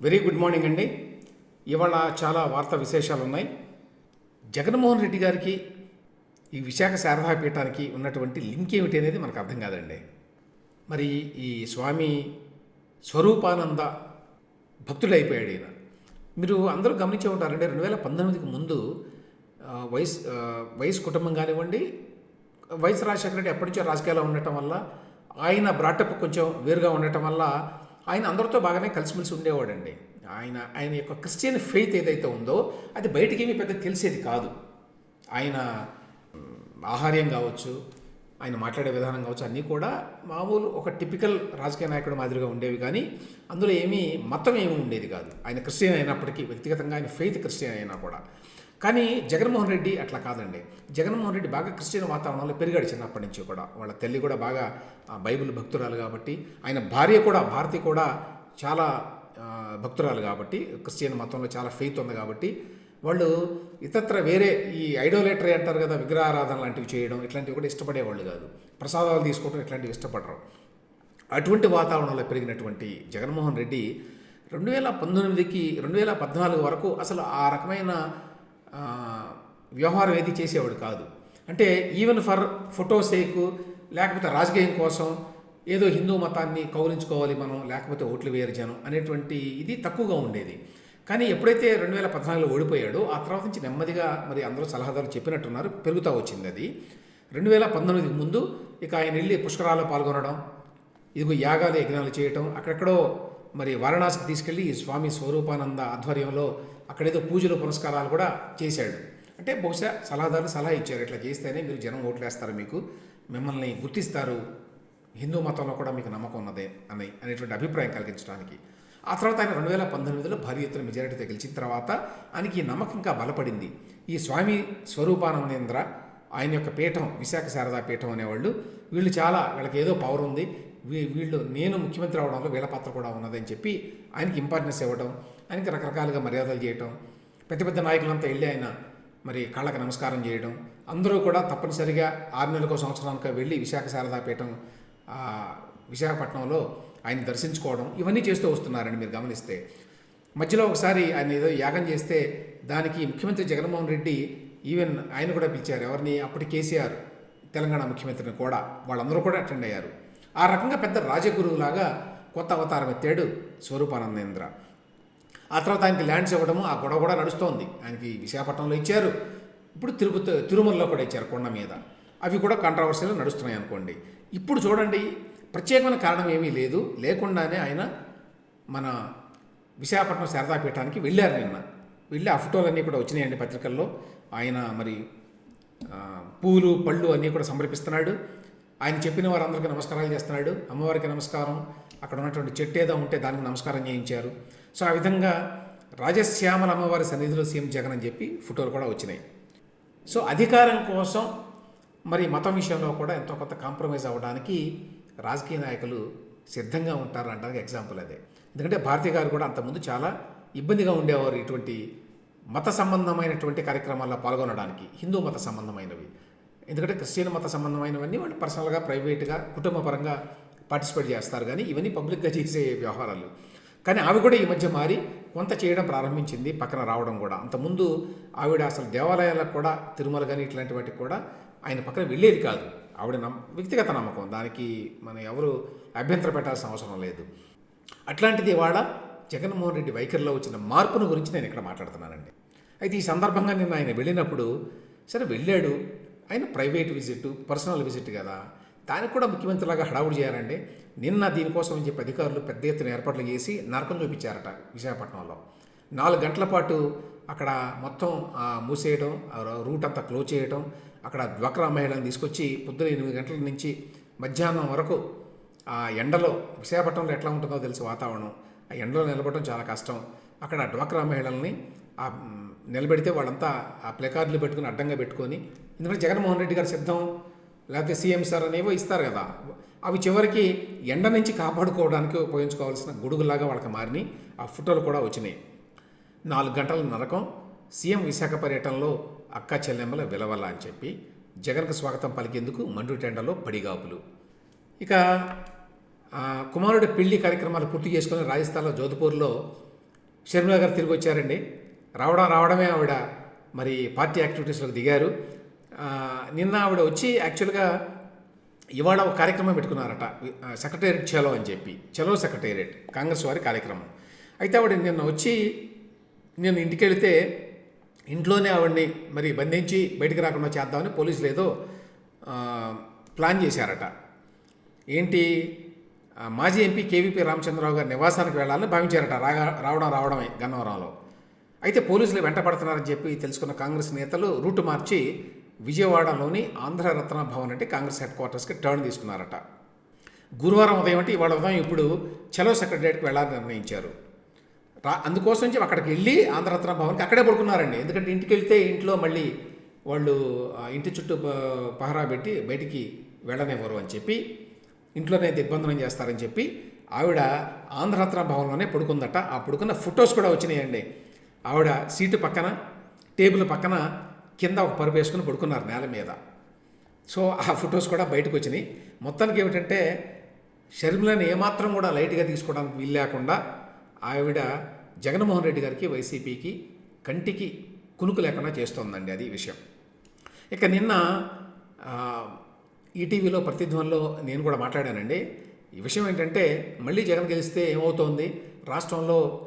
Very good morning అండి. ఇవాళ చాలా వార్తా విశేషాలు ఉన్నాయి. జగన్మోహన్ రెడ్డి గారికి ఈ విశాఖ శారదా పీఠానికి ఉన్నటువంటి లింక్ ఏమిటి అనేది మనకు అర్థం కాదండి. మరి ఈ స్వామి స్వరూపానంద భక్తుడైపోయాడు ఈయన. మీరు అందరూ గమనించే ఉంటారండి రెండు వేల పంతొమ్మిదికి ముందు ఆ, వయసు కుటుంబం కానివ్వండి వైఎస్ రాజశేఖర రెడ్డి ఎప్పటి నుంచో రాజకీయాల్లో ఉండటం వల్ల ఆయన బ్రాటప్ కొంచెం వేరుగా ఉండటం వల్ల ఆయన అందరితో బాగానే కలిసిమెలిసి ఉండేవాడండి. ఆయన ఆయన యొక్క క్రిస్టియన్ ఫెయిత్ ఏదైతే ఉందో అది బయటికి ఏమీ పెద్ద తెలిసేది కాదు. ఆయన ఆహార్యం కావచ్చు ఆయన మాట్లాడే విధానం కావచ్చు అన్నీ కూడా మామూలు ఒక టిపికల్ రాజకీయ నాయకుడు మాదిరిగా ఉండేవి కానీ అందులో ఏమీ మతం ఏమీ ఉండేది కాదు. ఆయన క్రిస్టియన్ అయినప్పటికీ వ్యక్తిగతంగా ఆయన ఫెయిత్ క్రిస్టియన్ అయినా కూడా. కానీ జగన్మోహన్ రెడ్డి అట్లా కాదండి. జగన్మోహన్ రెడ్డి బాగా క్రిస్టియన్ వాతావరణంలో పెరిగాడు చిన్నప్పటి నుంచి కూడా. వాళ్ళ తల్లి కూడా బాగా బైబిల్ భక్తురాలు కాబట్టి ఆయన భార్య కూడా భారతి కూడా చాలా భక్తురాలు కాబట్టి క్రిస్టియన్ మతంలో చాలా ఫెయిత్ ఉంది కాబట్టి వాళ్ళు ఇతత్ర వేరే ఈ ఐడోలేటరీ అంటారు కదా విగ్రహారాధన లాంటివి చేయడం ఇట్లాంటివి కూడా ఇష్టపడేవాళ్ళు కాదు. ప్రసాదాలు తీసుకోవడం ఇట్లాంటివి ఇష్టపడరు. అటువంటి వాతావరణంలో పెరిగినటువంటి జగన్మోహన్ రెడ్డి రెండు వేల పంతొమ్మిదికి రెండు వేల పద్నాలుగు వరకు అసలు ఆ రకమైన వ్యవహారం ఏది చేసేవాడు కాదు. అంటే ఈవెన్ ఫర్ ఫోటో సేకు లేకపోతే రాజకీయం కోసం ఏదో హిందూ మతాన్ని కౌలించుకోవాలి మనం లేకపోతే ఓట్లు వేయరు జనం అనేటువంటి ఇది తక్కువగా ఉండేది. కానీ ఎప్పుడైతే రెండు వేల పద్నాలుగులో ఓడిపోయాడో ఆ తర్వాత నుంచి నెమ్మదిగా మరి అందరూ సలహాదారులు చెప్పినట్టున్నారు పెరుగుతూ వచ్చింది అది. రెండు వేల పంతొమ్మిదికి ముందు ఇక ఆయన వెళ్ళి పుష్కరాల్లో పాల్గొనడం ఇదిగో యాగాలు యజ్ఞాలు చేయటం అక్కడెక్కడో మరి వారణాసికి తీసుకెళ్ళి ఈ స్వామి స్వరూపానంద ఆధ్వర్యంలో అక్కడేదో పూజలు పునస్కారాలు కూడా చేశాడు. అంటే బహుశా సలహాదారులు సలహా ఇచ్చారు. ఇట్లా చేస్తేనే మీరు జనం ఓట్లేస్తారు మీకు. మిమ్మల్ని గుర్తిస్తారు. హిందూ మతంలో కూడా మీకు నమ్మకం ఉన్నదే అని అనేటువంటి అభిప్రాయం కలిగించడానికి. ఆ తర్వాత ఆయన రెండు వేల పంతొమ్మిదిలో భారీ ఎత్తున మెజారిటీతో గెలిచిన తర్వాత ఆయనకి ఈ నమ్మకం ఇంకా బలపడింది. ఈ స్వామి స్వరూపానందేంద్ర ఆయన యొక్క పీఠం విశాఖ శారదా పీఠం అనేవాళ్ళు వీళ్ళు చాలా వీళ్ళకి ఏదో పవర్ ఉంది. వీ- వీళ్ళు నేను ముఖ్యమంత్రి అవడంలో వీళ్ళ పాత్ర కూడా ఉన్నదని చెప్పి ఆయనకి ఇంపార్టెన్స్ ఇవ్వడం ఆయనకి రకరకాలుగా మర్యాదలు చేయటం పెద్ద పెద్ద నాయకులంతా వెళ్ళి ఆయన మరి కాళ్ళకి నమస్కారం చేయడం అందరూ కూడా తప్పనిసరిగా ఆరు నెలలకో సంవత్సరానికి వెళ్ళి విశాఖ శారదాపీఠం విశాఖపట్నంలో ఆయన దర్శించుకోవడం ఇవన్నీ చేస్తూ వస్తున్నారని మీరు గమనిస్తే. మధ్యలో ఒకసారి ఆయన ఏదో యాగం చేస్తే దానికి ముఖ్యమంత్రి జగన్మోహన్ రెడ్డి ఈవెన్ ఆయన కూడా పిలిచారు. ఎవరిని? అప్పటి కేసీఆర్ తెలంగాణ ముఖ్యమంత్రిని కూడా. వాళ్ళందరూ కూడా అటెండ్ అయ్యారు. ఆ రకంగా పెద్ద రాజగురువులాగా కొత్త అవతారం ఎత్తాడు స్వరూపానందేంద్ర. ఆ తర్వాత ఆయనకి ల్యాండ్స్ ఇవ్వడము ఆ గొడవ కూడా నడుస్తోంది. ఆయనకి విశాఖపట్నంలో ఇచ్చారు. ఇప్పుడు తిరుపతి తిరుమలలో కూడా ఇచ్చారు కొండ మీద. అవి కూడా కాంట్రవర్సీలు నడుస్తున్నాయి అనుకోండి. ఇప్పుడు చూడండి ప్రత్యేకమైన కారణం ఏమీ లేదు. లేకుండానే ఆయన మన విశాఖపట్నం శారదాపీఠానికి వెళ్ళారు నిన్న. వెళ్ళి ఆ ఫోటోలన్నీ కూడా వచ్చినాయండి పత్రికల్లో. ఆయన మరి పూలు పళ్ళు అన్నీ కూడా సమర్పిస్తున్నాడు. ఆయన చెప్పిన వారందరికీ నమస్కారాలు చేస్తున్నాడు. అమ్మవారికి నమస్కారం. అక్కడ ఉన్నటువంటి చెట్టు ఏదో ఉంటే దానికి నమస్కారం చేయించారు. సో ఆ విధంగా రాజశ్యామల అమ్మవారి సన్నిధిలో సీఎం జగన్ అని చెప్పి ఫోటోలు కూడా వచ్చినాయి. సో అధికారం కోసం మరి మతం విషయంలో కూడా ఎంతో కొంత కాంప్రమైజ్ అవ్వడానికి రాజకీయ నాయకులు సిద్ధంగా ఉంటారు అనడానికి ఎగ్జాంపుల్ అదే. ఎందుకంటే భారతి గారు కూడా అంతకుముందు చాలా ఇబ్బందిగా ఉండేవారు ఇటువంటి మత సంబంధమైనటువంటి కార్యక్రమాల్లో పాల్గొనడానికి హిందూ మత సంబంధమైనవి. ఎందుకంటే క్రిస్టియన్ మత సంబంధమైనవన్నీ వాళ్ళు పర్సనల్గా ప్రైవేట్గా కుటుంబ పరంగా పార్టిసిపేట్ చేస్తారు. కానీ ఇవన్నీ పబ్లిక్గా చేసే వ్యవహారాలు. కానీ ఆవి కూడా ఈ మధ్య మారి కొంత చేయడం ప్రారంభించింది పక్కన రావడం కూడా. అంతకుముందు ఆవిడ అసలు దేవాలయాలకు కూడా తిరుమల కానీ ఇట్లాంటి వాటికి కూడా ఆయన పక్కన వెళ్ళేది కాదు. ఆవిడ నమ్మ వ్యక్తిగత నమ్మకం. దానికి మనం ఎవరు అభ్యంతర పెట్టాల్సిన అవసరం లేదు. అట్లాంటిది ఇవాళ జగన్మోహన్ రెడ్డి వైఖరిలో వచ్చిన మార్పును గురించి నేను ఇక్కడ మాట్లాడుతున్నానండి. అయితే ఈ సందర్భంగా నేను ఆయన వెళ్ళినప్పుడు సరే వెళ్ళాడు. ఆయన ప్రైవేట్ విజిట్ పర్సనల్ విజిట్ కదా. దానికి కూడా ముఖ్యమంత్రిలాగా హడావుడి చేయాలండి. నిన్న దీనికోసం అని చెప్పి అధికారులు పెద్ద ఎత్తున ఏర్పాట్లు చేసి నరకం చూపించారట విశాఖపట్నంలో. నాలుగు గంటల పాటు అక్కడ మొత్తం మూసేయడం రూట్ అంతా క్లోజ్ చేయడం అక్కడ డ్వాక్రా మహిళలను తీసుకొచ్చి పొద్దున ఎనిమిది గంటల నుంచి మధ్యాహ్నం వరకు ఆ ఎండలో విశాఖపట్నంలో ఎట్లా ఉంటుందో తెలుసు వాతావరణం. ఆ ఎండలో నిలబడటం చాలా కష్టం. అక్కడ డ్వాక్రా మహిళల్ని ఆ నిలబెడితే వాళ్ళంతా ఆ ప్లెకార్డులు పెట్టుకుని అడ్డంగా పెట్టుకొని ఎందుకంటే జగన్మోహన్ రెడ్డి గారు సిద్ధం లేకపోతే సీఎం సార్ అనేవో ఇస్తారు కదా. అవి చివరికి ఎండ నుంచి కాపాడుకోవడానికి ఉపయోగించుకోవాల్సిన గొడుగులాగా వాళ్ళకి మారినాయి ఆ ఫోటోలు కూడా వచ్చినాయి. నాలుగు గంటల నరకం సీఎం విశాఖ పర్యటనలో అక్క చెల్లెమ్మల విలవల అని చెప్పి జగన్కు స్వాగతం పలికేందుకు మండు టెండలో పడిగాపులు. ఇక కుమారుడి పెళ్ళి కార్యక్రమాలు పూర్తి చేసుకుని రాజస్థాన్లో జోధ్పూర్లో షర్మిల గారు తిరిగి వచ్చారండి. రావడం రావడమే ఆవిడ మరి పార్టీ యాక్టివిటీస్లోకి దిగారు. నిన్న ఆవిడ వచ్చి యాక్చువల్గా ఇవాళ ఒక కార్యక్రమం పెట్టుకున్నారట. సెక్రటేరియట్ చలో అని చెప్పి. చలో సెక్రటేరియట్ కాంగ్రెస్ వారి కార్యక్రమం. అయితే ఆవిడ నిన్న వచ్చి నేను ఇంటికి వెళితే ఇంట్లోనే ఆవిడని మరి బంధించి బయటికి రాకుండా చేద్దామని పోలీసులు ఏదో ప్లాన్ చేశారట. ఏంటి? మాజీ ఎంపీ కేవీపీ రామచంద్రరావు గారి నివాసానికి వెళ్ళాలని భావించారట. రాగా రావడం రావడమే గన్నవరంలో. అయితే పోలీసులు వెంట పడుతున్నారని చెప్పి తెలుసుకున్న కాంగ్రెస్ నేతలు రూటు మార్చి విజయవాడలోని ఆంధ్ర రత్న భవన్ అంటే కాంగ్రెస్ హెడ్ క్వార్టర్స్కి టర్న్ తీసుకున్నారట. గురువారం ఉదయం అంటే ఇవాళ ఉదయం ఇప్పుడు చలో సెక్రటరియట్కి వెళ్ళాలని నిర్ణయించారు. రా అందుకోసం నుంచి అక్కడికి వెళ్ళి ఆంధ్రరత్న భవన్కి అక్కడే పడుకున్నారండి. ఎందుకంటే ఇంటికి వెళ్తే ఇంట్లో మళ్ళీ వాళ్ళు ఇంటి చుట్టూ పహరా పెట్టి బయటికి వెళ్ళనివ్వరు అని చెప్పి ఇంట్లోనే దిగ్బంధనం చేస్తారని చెప్పి ఆవిడ ఆంధ్రరత్న భవన్లోనే పడుకుందట. ఆ పడుకున్న ఫొటోస్ కూడా వచ్చినాయండి. ఆవిడ సీటు పక్కన టేబుల్ పక్కన కింద ఒక పరుపు వేసుకుని పడుకున్నారు నేల మీద. సో ఆ ఫొటోస్ కూడా బయటకు వచ్చినాయి. మొత్తానికి ఏమిటంటే షర్మిలని ఏమాత్రం కూడా లైట్గా తీసుకోవడానికి వీలు లేకుండా ఆవిడ జగన్మోహన్ రెడ్డి గారికి వైసీపీకి కంటికి కునుకు లేకుండా చేస్తోందండి అది విషయం. ఇక నిన్న ఈటీవీలో ప్రతిధ్వనిలో నేను కూడా మాట్లాడానండి. ఈ విషయం ఏంటంటే మళ్ళీ జగన్ గెలిస్తే ఏమవుతోంది? రాష్ట్రంలో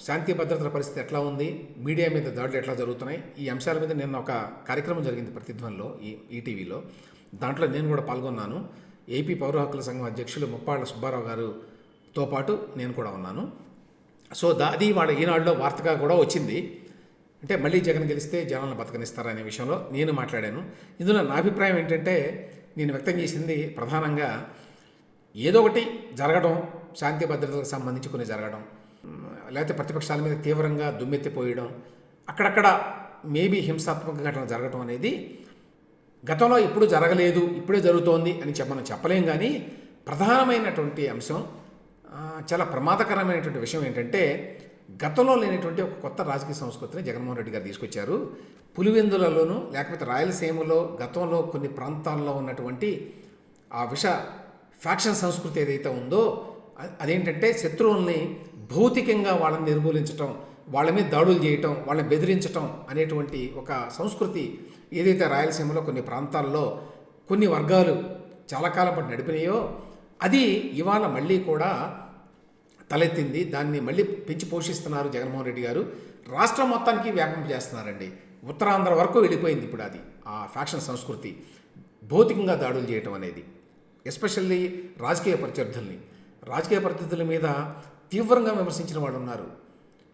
శాంతి భద్రతల పరిస్థితి ఎట్లా ఉంది? మీడియా మీద దాడులు ఎట్లా జరుగుతున్నాయి? ఈ అంశాల మీద నిన్న ఒక కార్యక్రమం జరిగింది ప్రతిధ్వనిలో ఈ ఈటీవీలో. దాంట్లో నేను కూడా పాల్గొన్నాను. ఏపీ పౌర హక్కుల సంఘం అధ్యక్షులు ముప్పాళ్ళ సుబ్బారావు గారుతో పాటు నేను కూడా ఉన్నాను. సో దా అది వాళ్ళ ఈనాడులో వార్తగా కూడా వచ్చింది. అంటే మళ్ళీ జగన్ గెలిస్తే జనాలను బతకనిస్తారనే విషయంలో నేను మాట్లాడాను. ఇందులో నా అభిప్రాయం ఏంటంటే నేను వ్యక్తం చేసింది ప్రధానంగా ఏదో ఒకటి జరగడం శాంతి భద్రతలకు సంబంధించి కొన్ని జరగడం. లేకపోతే ప్రతిపక్షాల మీద తీవ్రంగా దుమ్మెత్తిపోయడం అక్కడక్కడ మేబీ హింసాత్మక ఘటన జరగడం అనేది గతంలో ఎప్పుడు జరగలేదు ఇప్పుడే జరుగుతోంది అని చెప్ప మనం చెప్పలేం కానీ ప్రధానమైనటువంటి అంశం చాలా ప్రమాదకరమైనటువంటి విషయం ఏంటంటే గతంలో లేనటువంటి ఒక కొత్త రాజకీయ సంస్కృతిని జగన్మోహన్ రెడ్డి గారు తీసుకొచ్చారు. పులివెందులలోనూ లేకపోతే రాయలసీమలో గతంలో కొన్ని ప్రాంతాల్లో ఉన్నటువంటి ఆ విష ఫ్యాక్షన్ సంస్కృతి ఏదైతే ఉందో అదేంటంటే శత్రువుల్ని భౌతికంగా వాళ్ళని నిర్మూలించటం వాళ్ళ మీద దాడులు చేయటం వాళ్ళని బెదిరించటం అనేటువంటి ఒక సంస్కృతి ఏదైతే రాయలసీమలో కొన్ని ప్రాంతాల్లో కొన్ని వర్గాలు చాలా కాలం పాటు నడిపినాయో అది ఇవాళ మళ్ళీ కూడా తలెత్తింది. దాన్ని మళ్ళీ పెంచి పోషిస్తున్నారు జగన్మోహన్ రెడ్డి గారు. రాష్ట్రం మొత్తానికి వ్యాపింప చేస్తున్నారండి. ఉత్తరాంధ్ర వరకు వెళ్ళిపోయింది ఇప్పుడు అది ఆ ఫ్యాక్షన్ సంస్కృతి. భౌతికంగా దాడులు చేయటం అనేది ఎస్పెషల్లీ రాజకీయ ప్రత్యర్థుల్ని. రాజకీయ ప్రత్యర్థుల మీద తీవ్రంగా విమర్శించిన వాళ్ళు ఉన్నారు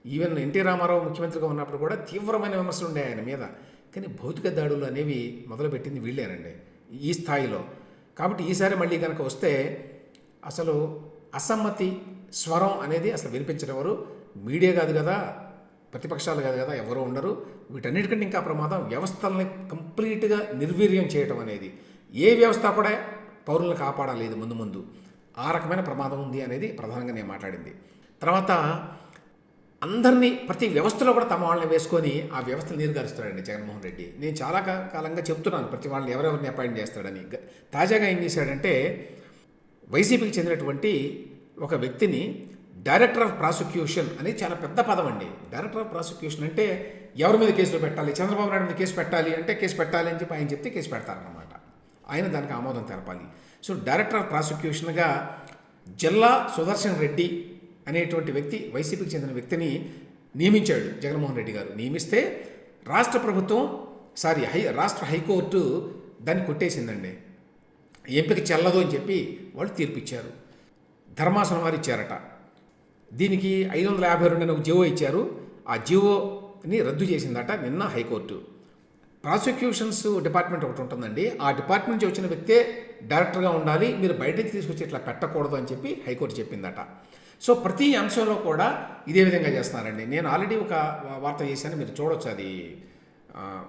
ఈవెన్ ఎన్టీ రామారావు ముఖ్యమంత్రిగా ఉన్నప్పుడు కూడా తీవ్రమైన విమర్శలు ఉండే ఆయన మీద. కానీ భౌతిక దాడులు అనేవి మొదలుపెట్టింది వీళ్ళేనండి. ఈ స్థాయిలో. కాబట్టి ఈసారి మళ్ళీ కనుక వస్తే అసలు అసమ్మతి స్వరం అనేది అసలు వినిపించడెవరు మీడియా కాదు కదా ప్రతిపక్షాలు కాదు కదా ఎవరు ఉండరు. వీటన్నిటికంటే ఇంకా ప్రమాదం వ్యవస్థల్ని కంప్లీట్గా నిర్వీర్యం చేయటం అనేది. ఏ వ్యవస్థ కూడా పౌరులను కాపాడలేదు ముందు ముందు. ఆ రకమైన ప్రమాదం ఉంది అనేది ప్రధానంగా నేను మాట్లాడింది. తర్వాత అందరినీ ప్రతి వ్యవస్థలో కూడా తమ వాళ్ళని వేసుకొని ఆ వ్యవస్థను నీరుగారుస్తాడండి జగన్మోహన్ రెడ్డి. నేను చాలా కాలంగా చెప్తున్నాను ప్రతి వాళ్ళని ఎవరెవరిని అపాయింట్ చేస్తాడని. తాజాగా ఏం చేశాడంటే వైసీపీకి చెందినటువంటి ఒక వ్యక్తిని డైరెక్టర్ ఆఫ్ ప్రాసిక్యూషన్ అనేది చాలా పెద్ద పదం అండి. డైరెక్టర్ ఆఫ్ ప్రాసిక్యూషన్ అంటే ఎవరి మీద కేసులు పెట్టాలి? చంద్రబాబు నాయుడు మీద కేసు పెట్టాలి అంటే కేసు పెట్టాలి అని చెప్పి ఆయన చెప్తే కేసు పెడతారన్నమాట. ఆయన దానికి ఆమోదం తెలపాలి. సో డైరెక్టర్ ఆఫ్ ప్రాసిక్యూషన్గా జిల్లా సుదర్శన్ రెడ్డి అనేటువంటి వ్యక్తి వైసీపీకి చెందిన వ్యక్తిని నియమించాడు జగన్మోహన్ రెడ్డి గారు. నియమిస్తే రాష్ట్ర ప్రభుత్వం సారీ హై రాష్ట్ర హైకోర్టు దాన్ని కొట్టేసిందండి. ఎంపిక చెల్లదు అని చెప్పి వాళ్ళు తీర్పిచ్చారు. ధర్మాసనం వారు ఇచ్చారట. దీనికి ఐదు వందల యాభై రెండు అని ఒక జీవో ఇచ్చారు. ఆ జీవోని రద్దు చేసిందట నిన్న హైకోర్టు. ప్రాసిక్యూషన్స్ డిపార్ట్మెంట్ ఒకటి ఉంటుందండి. ఆ డిపార్ట్మెంట్ నుంచి వచ్చిన వ్యక్తే డైరెక్టర్గా ఉండాలి మీరు బయట నుంచి తీసుకొచ్చి ఇట్లా పెట్టకూడదు అని చెప్పి హైకోర్టు చెప్పిందట. సో ప్రతి అంశంలో కూడా ఇదే విధంగా చేస్తున్నారండి. నేను ఆల్రెడీ ఒక వార్త చేశాను మీరు చూడొచ్చు అది.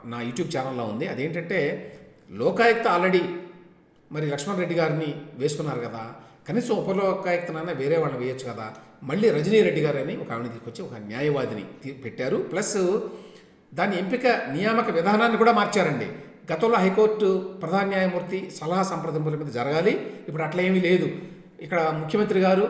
నా యూట్యూబ్ ఛానల్లో ఉంది. అదేంటంటే లోకాయుక్త ఆల్రెడీ మరి లక్ష్మణ్ రెడ్డి గారిని వేసుకున్నారు కదా. కనీసం ఉపలోకాయుక్తనైనా వేరే వాళ్ళని వేయొచ్చు కదా. మళ్ళీ రజనీ రెడ్డి గారు అని ఒక ఆవిడ తీసుకొచ్చి ఒక న్యాయవాదిని తీ- పెట్టారు. ప్లస్ దాని ఎంపిక నియామక విధానాన్ని కూడా మార్చారండి. గతంలో హైకోర్టు ప్రధాన న్యాయమూర్తి సలహా సంప్రదింపుల మీద జరగాలి. ఇప్పుడు అట్లా ఏమీ లేదు. ఇక్కడ ముఖ్యమంత్రి గారు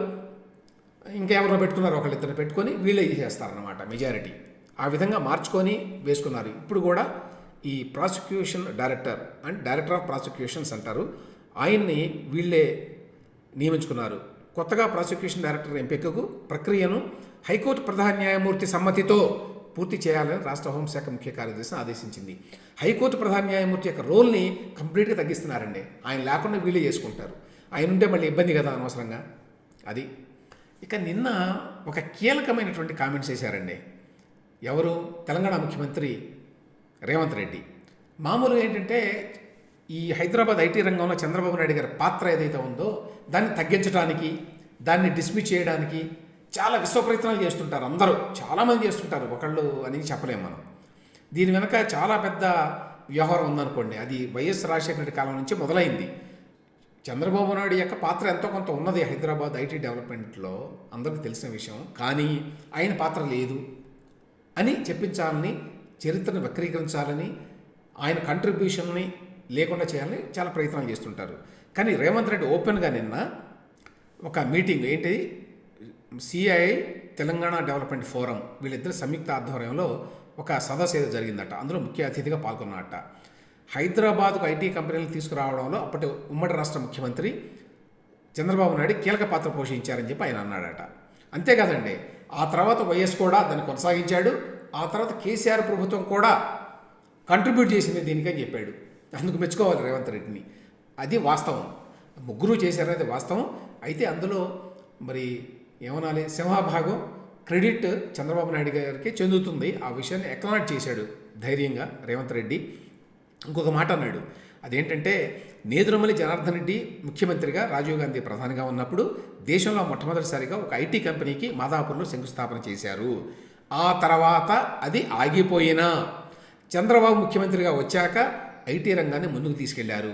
ఇంకెవరో పెట్టుకున్నారు ఒకళ్ళిద్దరు పెట్టుకొని వీళ్ళే చేస్తారన్నమాట మెజారిటీ. ఆ విధంగా మార్చుకొని వేసుకున్నారు. ఇప్పుడు కూడా ఈ prosecution director and director of prosecutions అంటారు. ఆయన్ని వీళ్ళే నియమించుకున్నారు. కొత్తగా ప్రాసిక్యూషన్ డైరెక్టర్ ఎంపికకు ప్రక్రియను హైకోర్టు ప్రధాన న్యాయమూర్తి సమ్మతితో పూర్తి చేయాలని రాష్ట్ర హోంశాఖ ముఖ్య కార్యదర్శిని ఆదేశించింది. హైకోర్టు ప్రధాన న్యాయమూర్తి యొక్క రోల్ని కంప్లీట్గా తగ్గిస్తున్నారండి. ఆయన లేకుండా వీళ్ళే చేసుకుంటారు. ఆయన ఉంటే మళ్ళీ ఇబ్బంది కదా అనవసరంగా. అది. ఇక నిన్న ఒక కీలకమైనటువంటి కామెంట్స్ చేశారండి. ఎవరు? తెలంగాణ ముఖ్యమంత్రి రేవంత్ రెడ్డి. మామూలుగా ఏంటంటే ఈ హైదరాబాద్ ఐటీ రంగంలో చంద్రబాబు నాయుడు గారి పాత్ర ఏదైతే ఉందో దాన్ని తగ్గించడానికి దాన్ని డిస్మిస్ చేయడానికి చాలా విశ్వ ప్రయత్నాలు చేస్తుంటారు అందరూ. చాలామంది చేస్తుంటారు. ఒకళ్ళు అని చెప్పలేము మనం. దీని వెనక చాలా పెద్ద వ్యవహారం ఉందనుకోండి. అది వైఎస్ రాజశేఖర రెడ్డి కాలం నుంచి మొదలైంది. చంద్రబాబు నాయుడు యొక్క పాత్ర ఎంతో కొంత ఉన్నది హైదరాబాద్ ఐటీ డెవలప్మెంట్లో. అందరికీ తెలిసిన విషయం. కానీ ఆయన పాత్ర లేదు అని చెప్పించాలని చరిత్రను వక్రీకరించాలని ఆయన కంట్రిబ్యూషన్ని లేకుండా చేయాలని చాలా ప్రయత్నాలు చేస్తుంటారు. కానీ రేవంత్ రెడ్డి ఓపెన్గా నిన్న ఒక మీటింగ్ ఏంటి సిఐ తెలంగాణ డెవలప్మెంట్ ఫోరం వీళ్ళిద్దరు సంయుక్త ఆధ్వర్యంలో ఒక సదస్సు ఏదో జరిగిందట. అందులో ముఖ్య అతిథిగా పాల్గొన్నట హైదరాబాద్కు ఐటీ కంపెనీలు తీసుకురావడంలో అప్పటి ఉమ్మడి రాష్ట్ర ముఖ్యమంత్రి చంద్రబాబు నాయుడు కీలక పాత్ర పోషించారని చెప్పి ఆయన అన్నాడట. అంతేకాదండి ఆ తర్వాత వైఎస్ కూడా దాన్ని కొనసాగించాడు. ఆ తర్వాత కేసీఆర్ ప్రభుత్వం కూడా కంట్రిబ్యూట్ చేసింది దీనికని చెప్పాడు. అందుకు మెచ్చుకోవాలి రేవంత్ రెడ్డిని. అది వాస్తవం. ముగ్గురు చేశారనేది వాస్తవం. అయితే అందులో మరి ఏమనాలి? సింహభాగం క్రెడిట్ చంద్రబాబు నాయుడు గారికి చెందుతుంది. ఆ విషయాన్ని ఎక్నాలెడ్జ్ చేశాడు ధైర్యంగా రేవంత్ రెడ్డి. ఇంకొక మాట అన్నాడు. అదేంటంటే నేదురమల్లి జనార్దన్ రెడ్డి ముఖ్యమంత్రిగా రాజీవ్ గాంధీ ప్రధానిగా ఉన్నప్పుడు దేశంలో మొట్టమొదటిసారిగా ఒక ఐటీ కంపెనీకి మాదాపూర్లో శంకుస్థాపన చేశారు. ఆ తర్వాత అది ఆగిపోయినా చంద్రబాబు ముఖ్యమంత్రిగా వచ్చాక ఐటీ రంగాన్ని ముందుకు తీసుకెళ్ళారు.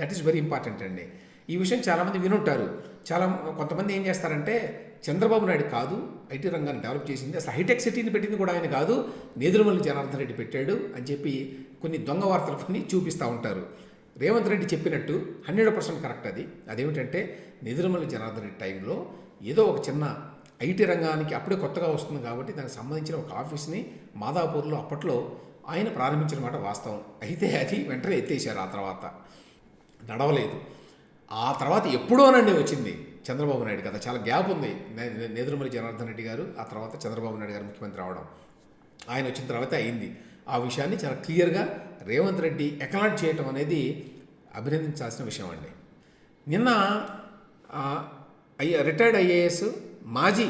దట్ ఈస్ వెరీ ఇంపార్టెంట్ అండి. ఈ విషయం చాలామంది వినుంటారు. చాలా కొంతమంది ఏం చేస్తారంటే చంద్రబాబు నాయుడు కాదు ఐటీ రంగాన్ని డెవలప్ చేసింది. అసలు హైటెక్ సిటీని పెట్టింది కూడా ఆయన కాదు నేదురుమల్లి జనార్దన్ రెడ్డి పెట్టాడు అని చెప్పి కొన్ని దొంగ వార్తలు కొన్ని చూపిస్తూ ఉంటారు. రేవంత్ రెడ్డి చెప్పినట్టు హండ్రెడ్ పర్సెంట్ కరెక్ట్ అది. అదేమిటంటే నిదురుమల్లి జనార్దన్ రెడ్డి టైంలో ఏదో ఒక చిన్న ఐటీ రంగానికి అప్పుడే కొత్తగా వస్తుంది కాబట్టి దానికి సంబంధించిన ఒక ఆఫీస్ని మాదాపూర్లో అప్పట్లో ఆయన ప్రారంభించిన మాట వాస్తవం. అయితే అది వెంటనే ఎత్తేసారు ఆ తర్వాత. నడవలేదు. ఆ తర్వాత ఎప్పుడోనండి వచ్చింది. చంద్రబాబు నాయుడు కదా. చాలా గ్యాప్ ఉంది. నేదురుమలి నేదురుమల్లి జనార్దన్ రెడ్డి గారు ఆ తర్వాత చంద్రబాబు నాయుడు గారు ముఖ్యమంత్రి అవడం ఆయన వచ్చిన తర్వాత అయింది. ఆ విషయాన్ని చాలా క్లియర్గా రేవంత్ రెడ్డి ఎకనాట్ చేయటం అనేది అభినందించాల్సిన విషయం అండి. నిన్న రిటైర్డ్ ఐఏఎస్ మాజీ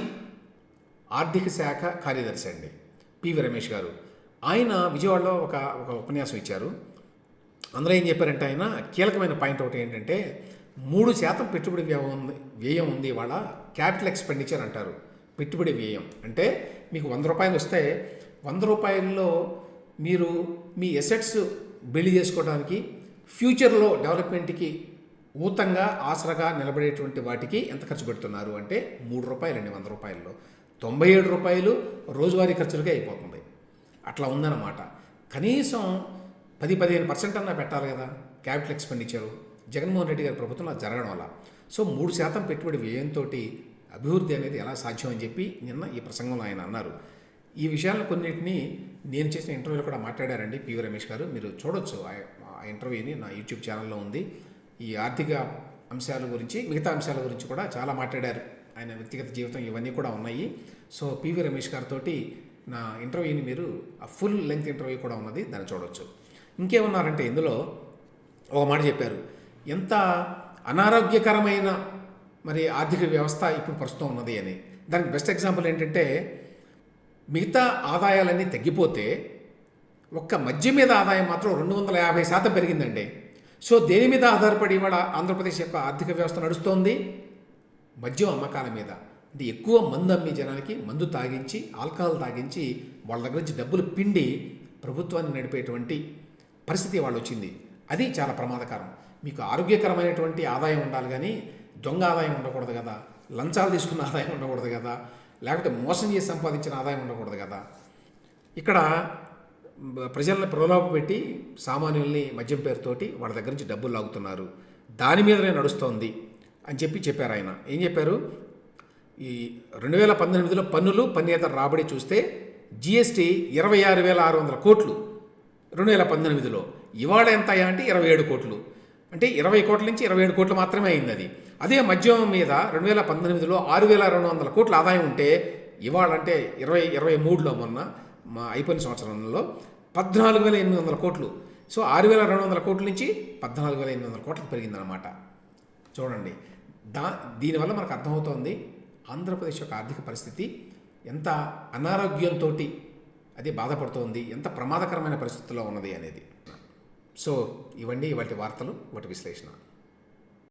ఆర్థిక శాఖ కార్యదర్శి అండి పివి రమేష్ గారు. ఆయన విజయవాడలో ఒక ఒక ఉపన్యాసం ఇచ్చారు. అందులో ఏం చెప్పారంటే ఆయన కీలకమైన పాయింట్ ఒకటి ఏంటంటే మూడు శాతం పెట్టుబడి వ్యయం ఉంది వ్యయం ఉంది ఇవాళ క్యాపిటల్ ఎక్స్పెండిచర్ అంటారు. పెట్టుబడి వ్యయం. అంటే మీకు వంద రూపాయలు వస్తే వంద రూపాయల్లో మీరు మీ ఎసెట్స్ బిల్డ్ చేసుకోవడానికి ఫ్యూచర్లో డెవలప్మెంట్కి ఊతంగా ఆసరగా నిలబడేటువంటి వాటికి ఎంత ఖర్చు పెడుతున్నారు అంటే మూడు రూపాయలండి వంద రూపాయల్లో. తొంభై ఏడు రూపాయలు రోజువారీ ఖర్చులకే అయిపోతుంది. అట్లా ఉందన్నమాట. కనీసం పది పదిహేను పర్సెంట్ అన్నా పెట్టాలి కదా క్యాపిటల్ ఎక్స్పెండిచరు. జగన్మోహన్ రెడ్డి గారి ప్రభుత్వం జరగడం వల్ల. సో మూడు శాతం పెట్టుబడి వ్యయంతో అభివృద్ధి అనేది ఎలా సాధ్యం అని చెప్పి నిన్న ఈ ప్రసంగంలో ఆయన అన్నారు. ఈ విషయాలను కొన్నింటిని నేను చేసిన ఇంటర్వ్యూలో కూడా మాట్లాడారండి పివి రమేష్ గారు. మీరు చూడొచ్చు ఆ- ఆ ఇంటర్వ్యూని నా యూట్యూబ్ ఛానల్లో ఉంది. ఈ ఆర్థిక అంశాల గురించి మిగతా అంశాల గురించి కూడా చాలా మాట్లాడారు. ఆయన వ్యక్తిగత జీవితం ఇవన్నీ కూడా ఉన్నాయి. సో పివి రమేష్ గారితో నా ఇంటర్వ్యూని మీరు ఆ ఫుల్ లెంగ్త్ ఇంటర్వ్యూ కూడా ఉన్నది దాన్ని చూడొచ్చు. ఇంకేమన్నారంటే ఇందులో ఒక మాట చెప్పారు. ఎంత అనారోగ్యకరమైన మరి ఆర్థిక వ్యవస్థ ఇప్పుడు ప్రస్తుతం ఉన్నది అని. దానికి బెస్ట్ ఎగ్జాంపుల్ ఏంటంటే మిగతా ఆదాయాలన్నీ తగ్గిపోతే ఒక్క మద్యం మీద ఆదాయం మాత్రం రెండు వందల యాభై శాతం పెరిగిందండి. సో దేని మీద ఆధారపడి ఇవాళ ఆంధ్రప్రదేశ్ యొక్క ఆర్థిక వ్యవస్థ నడుస్తోంది? మద్యం అమ్మకాల మీద. అంటే ఎక్కువ మందు అమ్మే జనానికి మందు తాగించి ఆల్కహాల్ తాగించి వాళ్ళ దగ్గర నుంచి డబ్బులు పిండి ప్రభుత్వాన్ని నడిపేటువంటి పరిస్థితి వాళ్ళు వచ్చింది అది చాలా ప్రమాదకరం. మీకు ఆరోగ్యకరమైనటువంటి ఆదాయం ఉండాలి కానీ దొంగ ఆదాయం ఉండకూడదు కదా లంచాలు తీసుకున్న ఆదాయం ఉండకూడదు కదా లేకపోతే మోసం చేసి సంపాదించిన ఆదాయం ఉండకూడదు కదా. ఇక్కడ ప్రజలను ప్రజల్ని ప్రలోభ పెట్టి సామాన్యుల్ని మద్యం పేరుతోటి వాళ్ళ దగ్గర నుంచి డబ్బులు లాగుతున్నారు. దాని మీదనే నడుస్తోంది అని చెప్పి చెప్పారు ఆయన. ఏం చెప్పారు? ఈ రెండు వేల పంతొమ్మిదిలో పన్నులు పన్నేతర రాబడి చూస్తే జిఎస్టీ ఇరవై ఆరు వేల ఆరు వందల కోట్లు. రెండు వేల పంతొమ్మిదిలో ఇవాళ ఎంత అయ్యా అంటే ఇరవై ఏడు కోట్లు. అంటే ఇరవై కోట్ల నుంచి ఇరవై ఏడు కోట్లు మాత్రమే అయింది అది అదే మద్యం మీద రెండు వేల పంతొమ్మిదిలో ఆరు వేల రెండు వందల కోట్ల ఆదాయం ఉంటే ఇవాళ అంటే ఇరవై ఇరవై మూడులో మొన్న మా అయిపోయిన సంవత్సరంలో పద్నాలుగు వేల ఎనిమిది వందల కోట్లు. సో ఆరు వేల రెండు వందల కోట్ల నుంచి పద్నాలుగు వేల ఎనిమిది వందల కోట్లకు పెరిగిందనమాట చూడండి. దా దీనివల్ల మనకు అర్థమవుతోంది ఆంధ్రప్రదేశ్ యొక్క ఆర్థిక పరిస్థితి ఎంత అనారోగ్యంతో అది బాధపడుతోంది ఎంత ప్రమాదకరమైన పరిస్థితుల్లో ఉన్నది అనేది. సో ఇవన్నీ వాటి వార్తలు వాటి విశ్లేషణ.